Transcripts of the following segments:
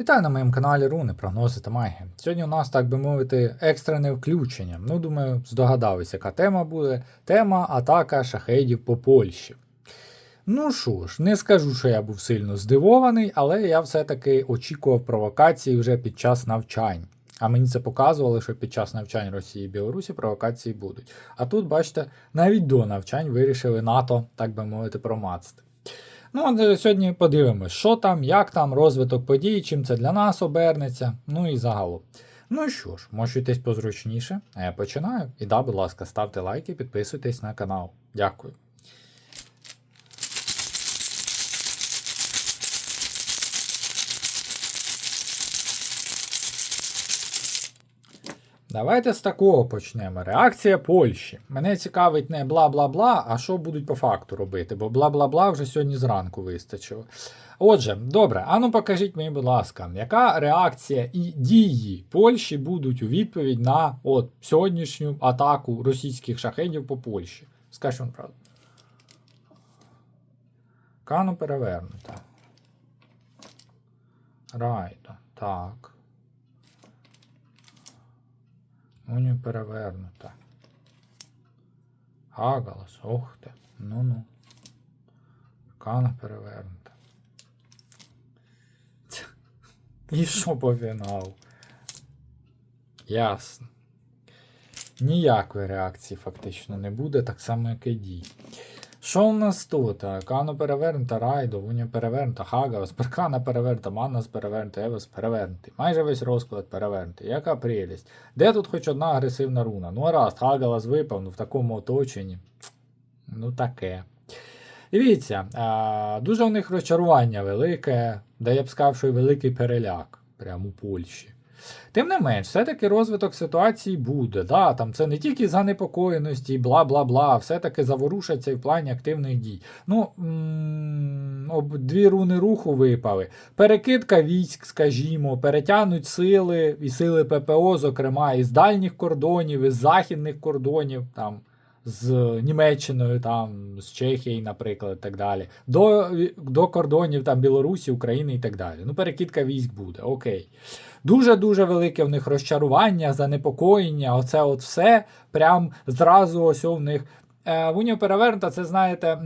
Вітаю на моєму каналі Руни, прогнози та магія. Сьогодні у нас, так би мовити, екстрене включення. Ну, думаю, здогадались, яка тема буде. Тема атака шахедів по Польщі. Ну що ж, не скажу, що я був сильно здивований, але я все-таки очікував провокації вже під час навчань. А мені це показували, що під час навчань Росії і Білорусі провокації будуть. А тут, бачите, навіть до навчань вирішили НАТО, так би мовити, промацати. Ну, от е, сьогодні подивимось, що там, як там, розвиток подій, чим це для нас обернеться, ну і загалом. Ну що ж, мощуйтесь позручніше, а я починаю. І да, будь ласка, ставте лайки, підписуйтесь на канал. Дякую. Давайте з такого почнемо. Реакція Польщі. Мене цікавить не бла-бла-бла, а що будуть по факту робити, бо бла-бла-бла вже сьогодні зранку вистачило. Отже, добре, ану покажіть мені, будь ласка, яка реакція і дії Польщі будуть у відповідь на от сьогоднішню атаку російських шахедів по Польщі? Скажіть вам правду. Кану перевернута. Райдо. Так. Унію перевернута. Хагалас, ох ти. Ну-ну. Кана перевернута. І що по фіналу? Ясно. Ніякої реакції фактично не буде, так само, як і дій. Що у нас тут? Кано перевернута, Райдо, Уня перевернута, Хагалас, Перкана перевернута, Маннас перевернута, Евес перевернутий. Майже весь розклад перевернутий. Яка прелість. Де тут хоч одна агресивна руна? Ну, раз, Хагалас випав, ну в такому оточенні. Ну, таке. Дивіться, а, дуже у них розчарування велике, де я б сказав, що й великий переляк прямо у Польщі. Тим не менш, все-таки розвиток ситуації буде. Да, там Це не тільки занепокоєності і бла бла бла, все-таки заворушаться і в плані активних дій. Ну, об дві руни руху випали. Перекидка військ, скажімо, перетягнуть сили і сили ППО, зокрема, із дальніх кордонів, із західних кордонів. там, з Німеччиною, там, з Чехією, наприклад, і так далі, до до кордонів там, Білорусі, України і так далі. Ну, перекидка військ буде, окей. Дуже-дуже велике в них розчарування, занепокоєння, оце от все. Прям зразу ось у них. Е, в Унію перевернута, це, знаєте,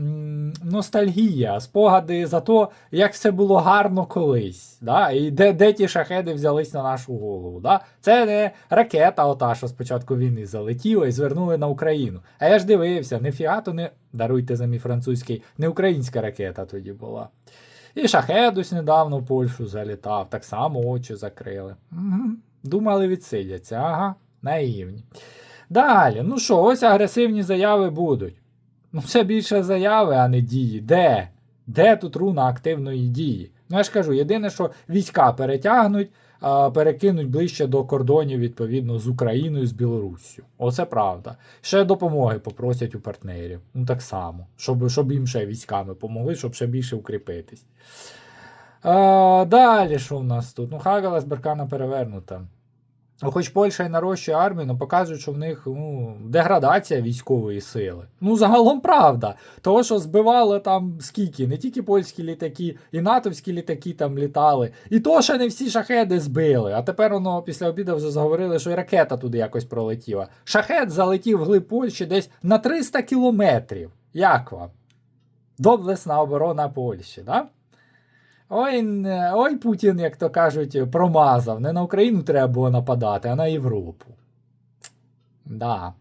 ностальгія, спогади за те, як все було гарно колись. Да? І де де ті шахеди взялись на нашу голову. Да? Це не ракета, ота, що спочатку війни залетіла і звернули на Україну. А я ж дивився, не фіато, не даруйте за мій французький, не українська ракета тоді була. І шахедусь недавно в Польщу залітав, так само очі закрили. Думали, відсидяться, ага, наївні. Далі, ну що, ось агресивні заяви будуть. Ну, це більше заяви, а не дії. Де? Де тут руна активної дії? Ну, я ж кажу, єдине, що війська перетягнуть, перекинуть ближче до кордонів, відповідно, з Україною, з Білоруссю. Оце правда. Ще допомоги попросять у партнерів. Ну, так само, щоб щоб їм ще військами помогли, щоб ще більше укріпитись. А, Далі, що в нас тут? Ну, Хагалас Беркана перевернута. Ну, Хоч Польща і нарощує армію, але показують, що в них ну, деградація військової сили. Ну, загалом правда. Того, що збивали там скільки, не тільки польські літаки, і натовські літаки там літали. І то, що не всі шахеди збили. А тепер воно після обіду вже заговорили, що і ракета туди якось пролетіла. Шахет залетів в глиб Польщі десь на 300 кілометрів. Як вам? Доблесна оборона Польщі, да? Ой, ой, Путін, як то кажуть, промазав. Не на Україну треба було нападати, а на Європу. Да.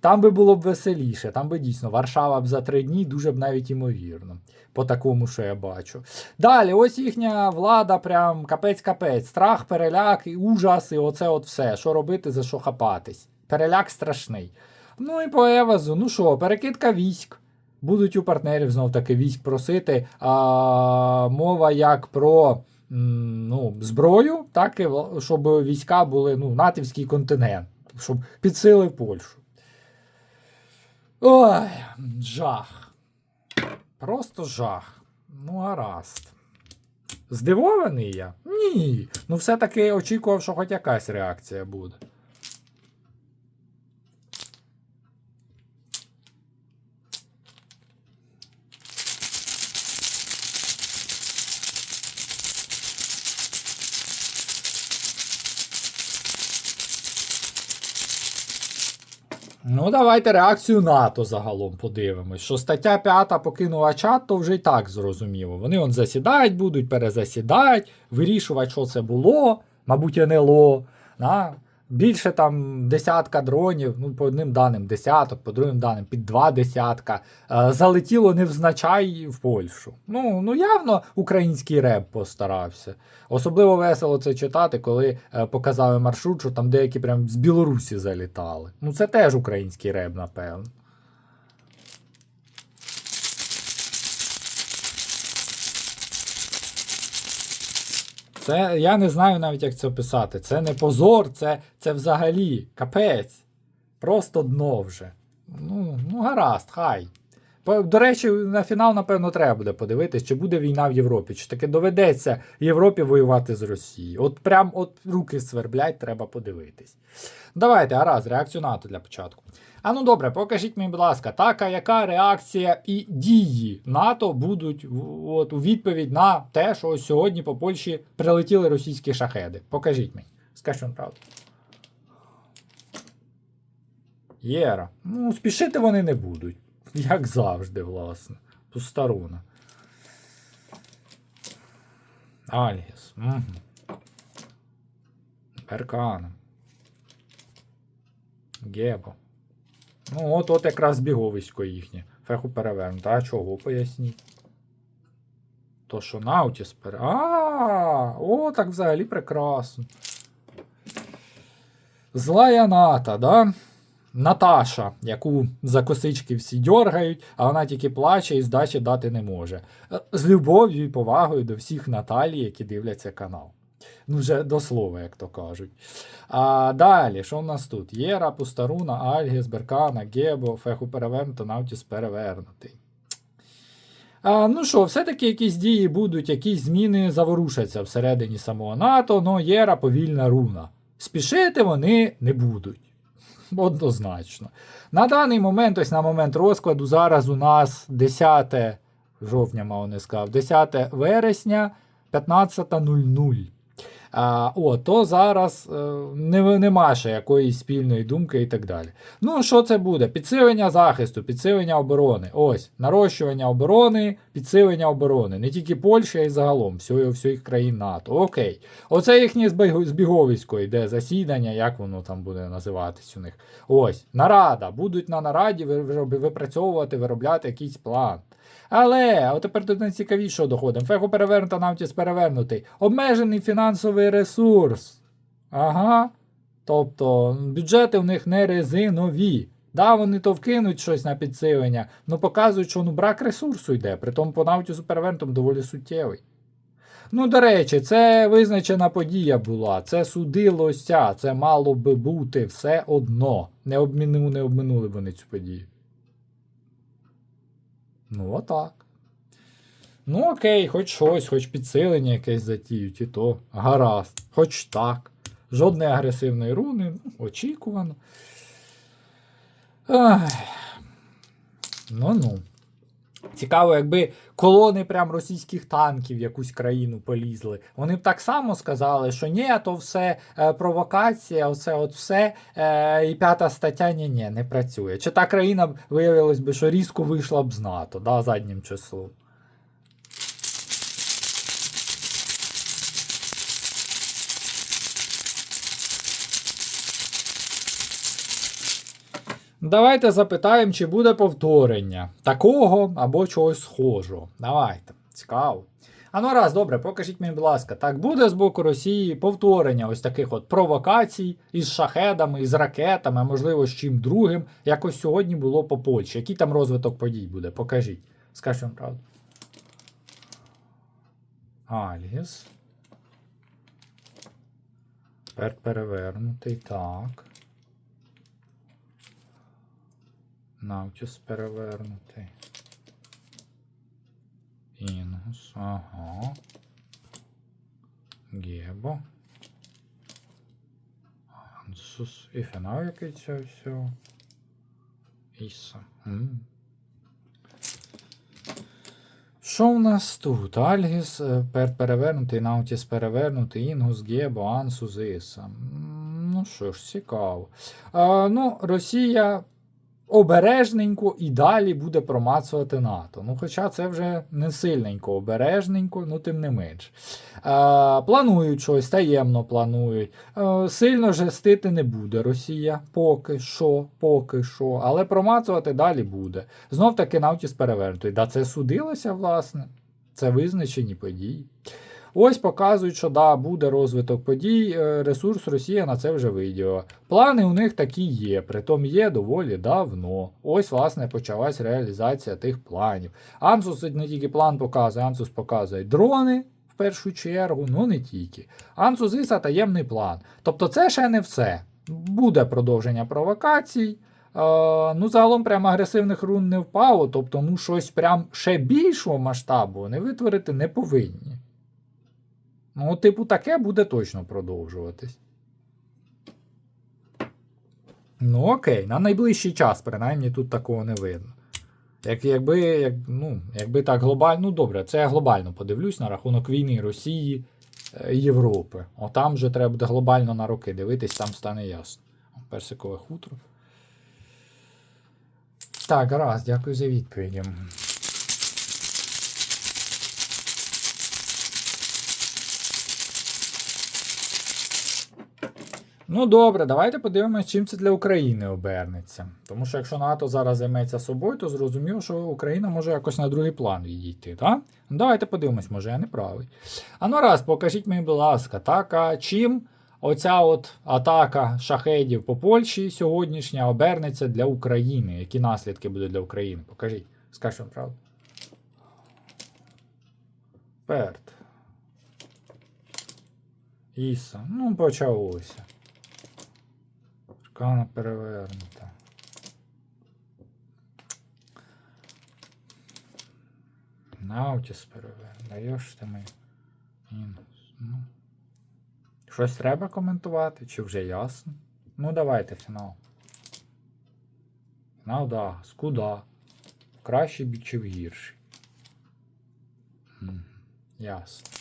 Там би було б веселіше, там би дійсно Варшава б за три дні дуже б навіть імовірно. По такому, що я бачу. Далі, ось їхня влада, прям капець-капець. Страх, переляк, і ужас, і оце от все. Що робити, за що хапатись. Переляк страшний. Ну і по Евазу, ну що, перекидка військ. Будуть у партнерів знов таки військ просити. А, Мова як про ну, зброю, так і щоб війська були ну, натівський континент, щоб підсилив Польщу. Ой, жах. Просто жах. Ну, гаразд. Здивований я? Ні. Ну, все-таки очікував, що хоч якась реакція буде. Ну, давайте реакцію НАТО загалом подивимось. Що стаття 5 покинула чат, то вже й так зрозуміло. Вони он засідають, будуть перезасідають, вирішувати, що це було, мабуть, НЛО. Да? Більше там десятка дронів, ну, по одним даним десяток, по другим даним під два десятка. Е, залетіло невзначай в Польщу. Ну, ну явно український реп постарався. Особливо весело це читати, коли е, показали маршрут, що там деякі прям з Білорусі залітали. Ну, це теж український реп, напевно. Це я не знаю навіть, як це описати. Це не позор, це, це взагалі капець. Просто дно вже. Ну, ну гаразд, хай. До речі, на фінал, напевно, треба буде подивитись, чи буде війна в Європі, чи таки доведеться Європі воювати з Росією. От прям от руки сверблять, треба подивитись. Давайте, гаразд, реакцію НАТО для початку. А ну добре, покажіть мені, будь ласка, така, яка реакція і дії НАТО будуть от, у відповідь на те, що ось сьогодні по Польщі прилетіли російські шахеди. Покажіть мені. Скажіть вам правду. Єра. Ну, спішити вони не будуть. Як завжди, власне. Пустаруна. Альгіс. Угу. Гебо. Ну, от от якраз біговисько їхнє. Феху перевернуто. А чого поясніть? То, що Наутіс пере. А, о, так взагалі прекрасно. Злая ната, да? Наташа, яку за косички всі дьоргають, а вона тільки плаче і здачі дати не може. Е, З любов'ю і повагою до всіх Наталій, які дивляться канал. Ну, вже до слова, як то кажуть. А далі, що в нас тут? Єра, Пустаруна, Альгіс, Беркана, Гебо, Феху перевернуто, Наутіс перевернутий. А, ну що, все-таки якісь дії будуть, якісь зміни заворушаться всередині самого НАТО, но Єра повільна руна. Спішити вони не будуть. Однозначно. На даний момент, ось на момент розкладу, зараз у нас 10 жовтня, мав не сказав, 10 вересня 15.00. А, о, то зараз е, не, нема ще якоїсь спільної думки і так далі. Ну, що це буде? Підсилення захисту, підсилення оборони. Ось, нарощування оборони, підсилення оборони. Не тільки Польща, а й загалом всіх країн НАТО. Окей. Оце їхнє збіговисько йде засідання, як воно там буде називатись у них. Ось, нарада. Будуть на нараді ви- ви- випрацьовувати, виробляти якийсь план. Але, а тепер до найцікавішого доходимо. Феху перевернута, навтіс перевернутий. Обмежений фінансовий ресурс. Ага. Тобто бюджети в них не резинові. Да, вони то вкинуть щось на підсилення, але показують, що ну, брак ресурсу йде, притом по навтісу перевернутому доволі суттєвий. Ну, до речі, це визначена подія була, це судилося, це мало би бути все одно. Не обмінули, не обминули вони цю подію. Ну, отак. Ну, окей, хоч щось, хоч підсилення якесь затіють, і то гаразд. Хоч так. Жодної агресивної руни, ну, очікувано. Ах. Ну-ну. Цікаво, якби колони прям російських танків в якусь країну полізли. Вони б так само сказали, що ні, то все е, провокація, оце от все. Е, і п'ята стаття ні, ні, не працює. Чи та країна б виявилось би, що різко вийшла б з НАТО, да, заднім числом. Давайте запитаємо, чи буде повторення такого або чогось схожого. Давайте, цікаво. А ну раз, добре, покажіть мені, будь ласка, так буде з боку Росії повторення ось таких от провокацій із шахедами, із ракетами, а можливо, з чим другим, як ось сьогодні було по Польщі. Який там розвиток подій буде? Покажіть. Скажіть вам правду. Альгіс. Тепер перевернутий. Так. Навтіс перевернутий. Інгус, ага. Гебо. Ансус. І фінал який це все. Іса. Що в нас тут? Альгіс е, пер перевернутий, Наутіс перевернутий, Інгус, Гебо, Ансус, Іса. Ну що ж, цікаво. А, ну, Росія обережненько і далі буде промацувати НАТО. Ну, хоча це вже не сильненько обережненько, ну тим не менш. Е, планують щось, таємно планують. Е, сильно жестити не буде Росія. Поки що, поки що. Але промацувати далі буде. Знов таки Навтіс перевернутий. Да, це судилося, власне. Це визначені події. Ось показують, що да, буде розвиток подій, е, ресурс Росія на це вже виділа. Плани у них такі є, притом є доволі давно. Ось, власне, почалась реалізація тих планів. Ансус не тільки план показує, Ансус показує дрони в першу чергу, ну не тільки. Ансус Іса таємний план. Тобто це ще не все. Буде продовження провокацій. Е, ну, загалом прям агресивних рун не впало, тобто, ну, щось прям ще більшого масштабу вони витворити не повинні. Ну, типу, таке буде точно продовжуватись. Ну, окей, на найближчий час, принаймні, тут такого не видно. Як, Якби як, ну, якби так глобально, ну добре, це я глобально подивлюсь на рахунок війни Росії е, Європи. Отам вже треба буде глобально на роки дивитись, там стане ясно. Персикове хутро. Так, гаразд, дякую за відповіді. Ну добре, давайте подивимося, чим це для України обернеться. Тому що якщо НАТО зараз займеться собою, то зрозуміло, що Україна може якось на другий план відійти. так? Ну давайте подивимось, може я не правий. А ну раз, покажіть мені, будь ласка, так, а чим оця от атака шахедів по Польщі сьогоднішня обернеться для України? Які наслідки будуть для України? Покажіть. Скажіть вам правду. Перт. Іса. Ну, почалося. Аркана перевернута. Наутіс перевернута. Даєш ти ми. Мінус. Ну. Щось треба коментувати, чи вже ясно? Ну, давайте фінал. Фінал, да. Скуда. Кращий чи в гірший. Ясно.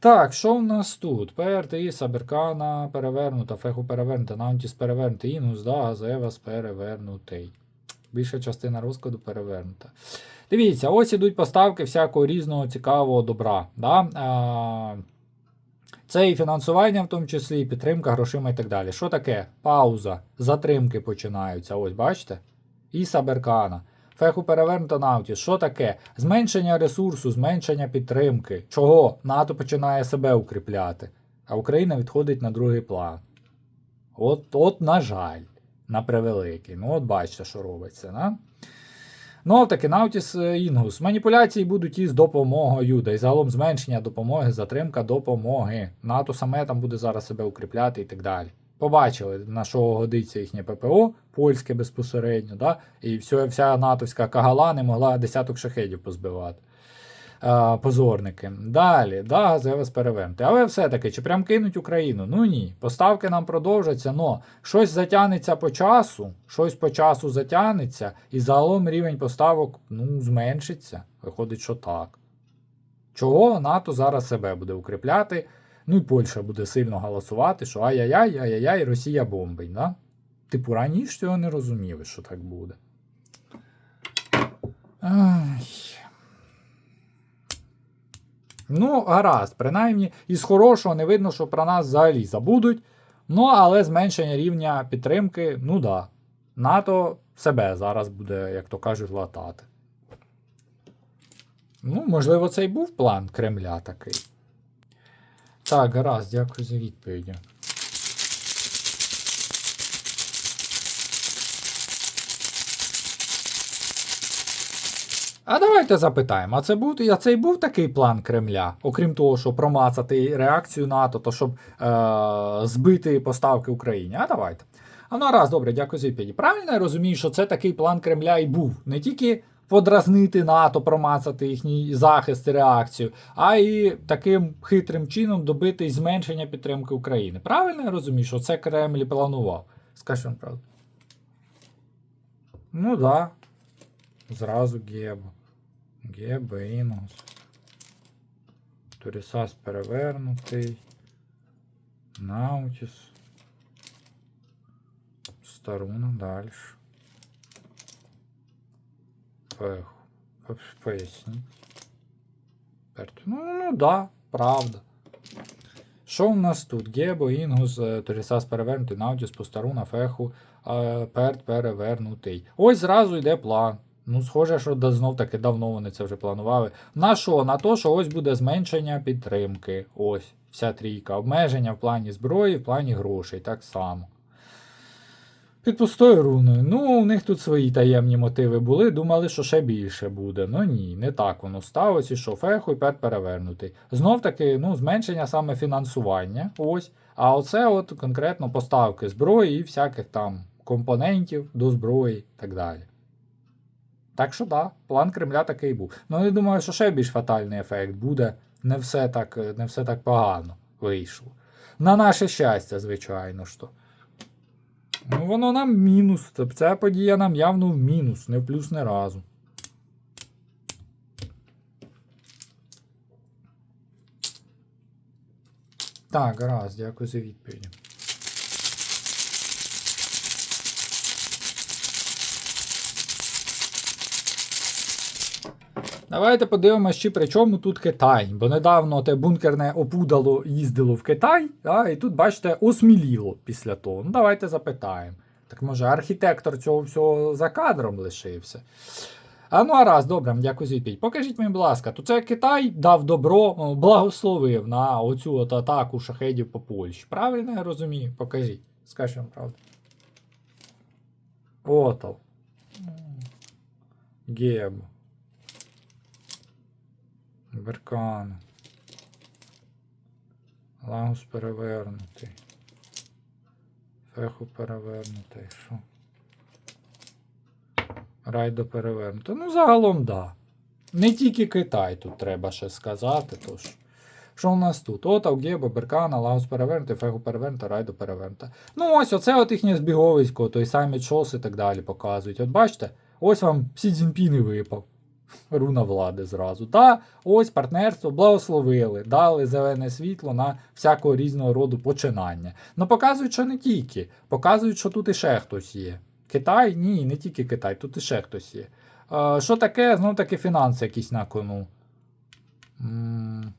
Так, що в нас тут? ПРТ, Іса, Беркана перевернута, Феху перевернута, Наунтіс перевернутий, Інгус, да, Газевас перевернутий. Більша частина розкладу перевернута. Дивіться, ось ідуть поставки всякого різного цікавого добра. Да? Це і фінансування, в тому числі, і підтримка грошима і так далі. Що таке? Пауза. Затримки починаються. Ось, бачите? Іса Беркана. Феху перевернута Наутіс. Що таке? Зменшення ресурсу, зменшення підтримки. Чого? НАТО починає себе укріпляти, а Україна відходить на другий план. От, от на жаль, на превеликий. Ну, от бачите, що робиться. Да? Ну, таки Наутіс Інгус. Маніпуляції будуть із допомогою, да й загалом зменшення допомоги, затримка допомоги. НАТО саме там буде зараз себе укріпляти і так далі. Побачили, на що годиться їхнє ППО, польське безпосередньо, да? і вся, вся натовська кагала не могла десяток шахедів позбивати. А, позорники. Далі, да, ЗВС перевернути. Але все-таки, чи прям кинуть Україну? Ну ні. Поставки нам продовжаться, но щось затягнеться по часу, щось по часу затягнеться, і загалом рівень поставок ну, зменшиться. Виходить, що так. Чого НАТО зараз себе буде укріпляти? Ну і Польща буде сильно голосувати, що ай-яй-яй, ай-яй-яй, Росія бомбить. Да? Типу, раніше цього не розуміли, що так буде. Ай. Ну, гаразд, принаймні, із хорошого не видно, що про нас взагалі забудуть. Ну, але зменшення рівня підтримки, ну да. НАТО себе зараз буде, як то кажуть, латати. Ну, можливо, це і був план Кремля такий. Так, гаразд, дякую за відповіді. А давайте запитаємо, а це був а це і був такий план Кремля, окрім того, щоб промацати реакцію НАТО, то щоб е- збити поставки Україні. А давайте. А ну раз, добре, дякую за відповіді. Правильно я розумію, що це такий план Кремля і був. Не тільки подразнити НАТО, промацати їхній захист і реакцію, а і таким хитрим чином добити зменшення підтримки України. Правильно я розумію, що це Кремль планував? Скажи вам правду. Ну так. Да. Зразу Гебо. Гебо, Інгус. Турісас перевернутий. Наутіс. Пустаруна, далі. Феху. П- Поясніть. Ну, ну да, правда. Що у нас тут? Гебо, Інгус, е, Торісас перевернутий, Наутіс, Пустаруна, Феху, е, Перт перевернутий. Ось зразу йде план. Ну, схоже, що знов таки давно вони це вже планували. На що? На то, що ось буде зменшення підтримки. Ось, вся трійка. Обмеження в плані зброї, в плані грошей, так само. Під пустою руною. Ну, у них тут свої таємні мотиви були, думали, що ще більше буде. Ну ні, не так воно сталося, що феху і пер перевернутий. Знов таки, ну, зменшення саме фінансування. Ось. А оце от конкретно поставки зброї і всяких там компонентів до зброї і так далі. Так що да, план Кремля такий був. Ну, я думаю, що ще більш фатальний ефект буде. Не все так, не все так погано вийшло. На наше щастя, звичайно то. Ну, воно нам мінус. Тобто Ця подія нам явно в мінус, не в плюс не разу. Так, гаразд, дякую за відповідь. Давайте подивимося, чи при чому тут Китай. Бо недавно те бункерне опудало їздило в Китай, а, і тут, бачите, осміліло після того. Ну, давайте запитаємо. Так може архітектор цього всього за кадром лишився? А ну а раз, добре, дякую за відповідь. Покажіть мені, будь ласка, то це Китай дав добро, благословив на оцю от атаку шахедів по Польщі. Правильно я розумію? Покажіть. Скажіть вам правду. Отал. Гебу. Беркан. Лагус перевернутий. Феху перевернутий. Що? Райдо перевернутий. Ну, загалом, да. Не тільки Китай тут треба ще сказати. Тож. Що у нас тут? Ота, Геба, Беркана, Лагус перевернутий, Феху перевернута, Райдо перевернута. Ну ось, оце от їхнє збіговисько, той самий Чос і так далі показують. От бачите, ось вам Сі Цзіньпін і випав. Руна влади зразу. Та ось партнерство благословили, дали зелене світло на всякого різного роду починання. Ну показують, що не тільки. Показують, що тут іще хтось є. Китай? Ні, не тільки Китай, тут іще хтось є. Е, що таке? Знов таки фінанси якісь на кону. М.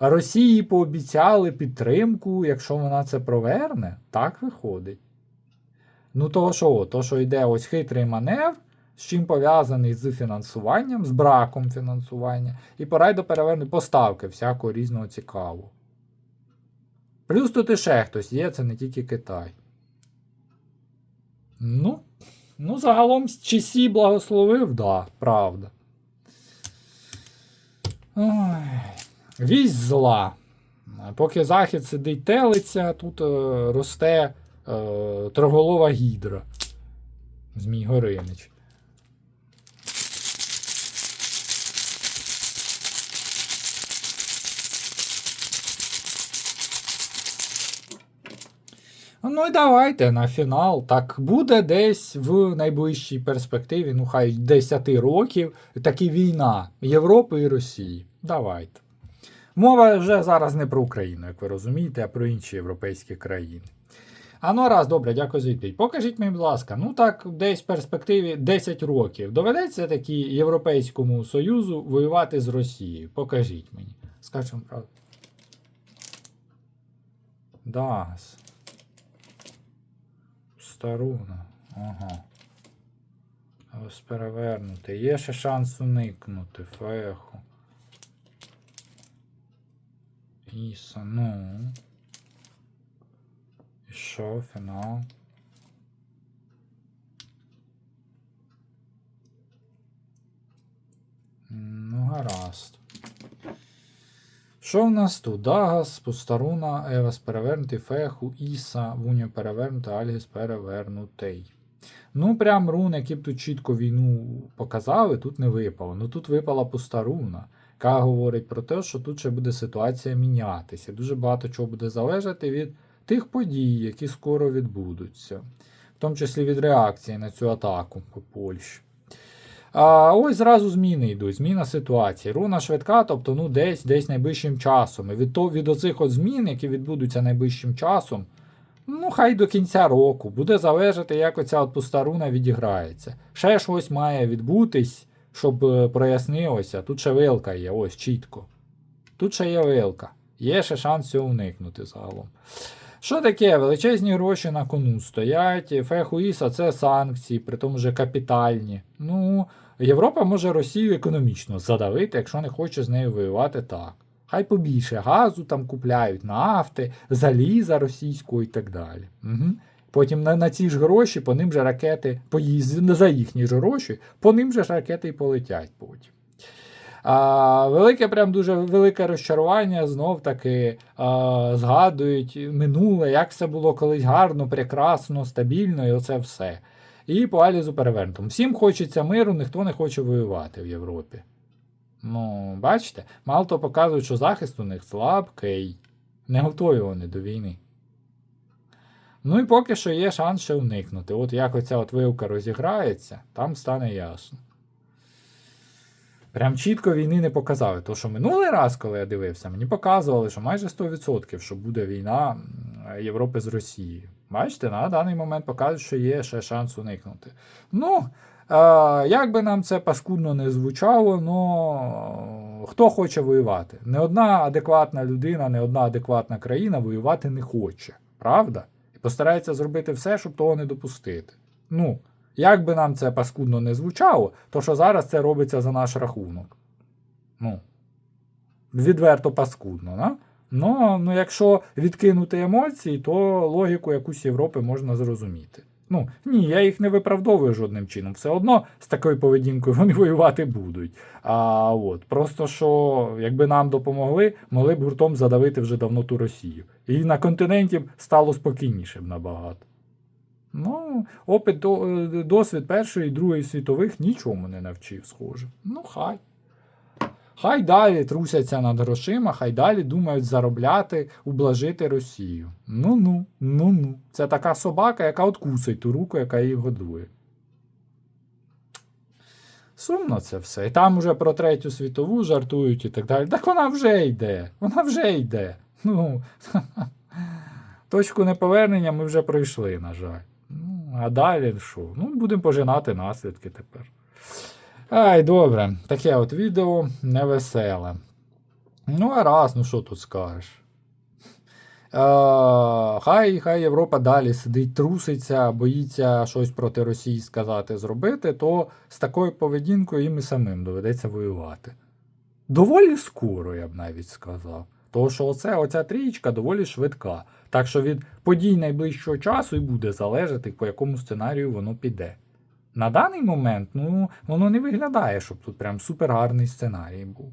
Росії пообіцяли підтримку, якщо вона це проверне, так виходить. Ну, то що, то, що йде ось хитрий маневр, з чим пов'язаний з фінансуванням, з браком фінансування, і пора й до перевернути поставки всякого різного цікавого. Плюс тут іще хтось є, це не тільки Китай. Ну, ну загалом чи Сі благословив, да, правда. Ой. Вість зла. Поки захід сидить телиться, тут е, росте е, троголова гідра. Змій Горинич. Ну і давайте на фінал. Так буде десь в найближчій перспективі, ну хай 10 років, таки війна Європи і Росії. Давайте. Мова вже зараз не про Україну, як ви розумієте, а про інші європейські країни. А ну раз, добре, дякую за відповідь. Покажіть мені, будь ласка, ну так, десь в перспективі 10 років. Доведеться таки Європейському Союзу воювати з Росією. Покажіть мені. Скажемо правду. Дас. Старуна. Ага. Ось перевернути. Є ще шанс уникнути. Феху. Іса, ну. І що, фінал? Ну, гаразд. Що в нас тут? Дагас, Пустаруна, Евас перевернутий, Феху, Іса, Вуньо перевернутий, Альгіс перевернутий. Ну, прям рун, які б тут чітко війну показали, тут не випало. Ну тут випала Пустаруна, яка говорить про те, що тут ще буде ситуація мінятися. Дуже багато чого буде залежати від тих подій, які скоро відбудуться, в тому числі від реакції на цю атаку по Польщі. А ось зразу зміни йдуть, зміна ситуації. Руна швидка, тобто ну, десь десь найближчим часом. І від то, від оцих от змін, які відбудуться найближчим часом, Ну, хай до кінця року. Буде залежати, як оця от пустаруна відіграється. Ще щось має відбутись, щоб е, прояснилося. Тут ще вилка є, ось чітко. Тут ще є вилка. Є ще шанс цього уникнути загалом. Що таке? Величезні гроші на кону стоять. Фехуїса це санкції, при тому вже капітальні. Ну, Європа може Росію економічно задавити, якщо не хоче з нею воювати так. Хай побільше газу там купляють, нафти, заліза російського і так далі. Угу. Потім на, на ці ж гроші по ним же ракети поїздять за їхні ж гроші, по ним же ж ракети і полетять потім. А, велике, прям дуже велике розчарування знов таки а, згадують минуле, як все було колись гарно, прекрасно, стабільно, і оце все. І по Алізу перевернутому. Всім хочеться миру, ніхто не хоче воювати в Європі. Ну, бачите, мало то показують, що захист у них слабкий. Не готові вони до війни. Ну і поки що є шанс ще уникнути. От як оця от вилка розіграється, там стане ясно. Прям чітко війни не показали. То, що минулий раз, коли я дивився, мені показували, що майже 100%, що буде війна Європи з Росією. Бачите, на даний момент показують, що є ще шанс уникнути. Ну, е, як би нам це паскудно не звучало, но хто хоче воювати? Не одна адекватна людина, не одна адекватна країна воювати не хоче. Правда? І постарається зробити все, щоб того не допустити. Ну, як би нам це паскудно не звучало, то що зараз це робиться за наш рахунок. Ну, відверто паскудно, да? Ну, ну, якщо відкинути емоції, то логіку якусь Європи можна зрозуміти. Ну, ні, я їх не виправдовую жодним чином. Все одно з такою поведінкою вони воювати будуть. А от просто що, якби нам допомогли, могли б гуртом задавити вже давно ту Росію. І на континенті б стало спокійніше б набагато. Ну, опит, е, досвід Першої і Другої світових нічому не навчив, схоже. Ну, хай. Хай далі трусяться над грошима, хай далі думають заробляти, ублажити Росію. Ну-ну, ну-ну. Це така собака, яка откусить ту руку, яка її годує. Сумно це все. І там уже про Третю світову жартують і так далі. Так вона вже йде. Вона вже йде. Ну, точку неповернення ми вже пройшли, на жаль. Ну, а далі що? Ну, будемо пожинати наслідки тепер. Ай, добре, таке от відео невеселе. Ну, а раз, ну що тут скажеш? Е, хай, хай Європа далі сидить, труситься, боїться щось проти Росії сказати, зробити, то з такою поведінкою їм і самим доведеться воювати. Доволі скоро, я б навіть сказав. Тому що оце, оця трієчка доволі швидка. Так що від подій найближчого часу і буде залежати, по якому сценарію воно піде. На даний момент, ну, воно не виглядає, щоб тут прям супер гарний сценарій був.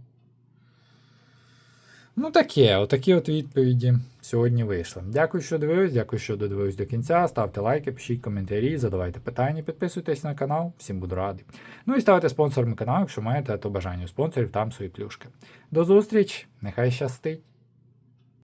Ну, таке, отакі от відповіді сьогодні вийшли. Дякую, що дивились, дякую, що додивились до кінця. Ставте лайки, пишіть коментарі, задавайте питання, підписуйтесь на канал, всім буду радий. Ну і ставайте спонсорами каналу, якщо маєте то бажання у спонсорів, там свої плюшки. До зустрічі, нехай щастить!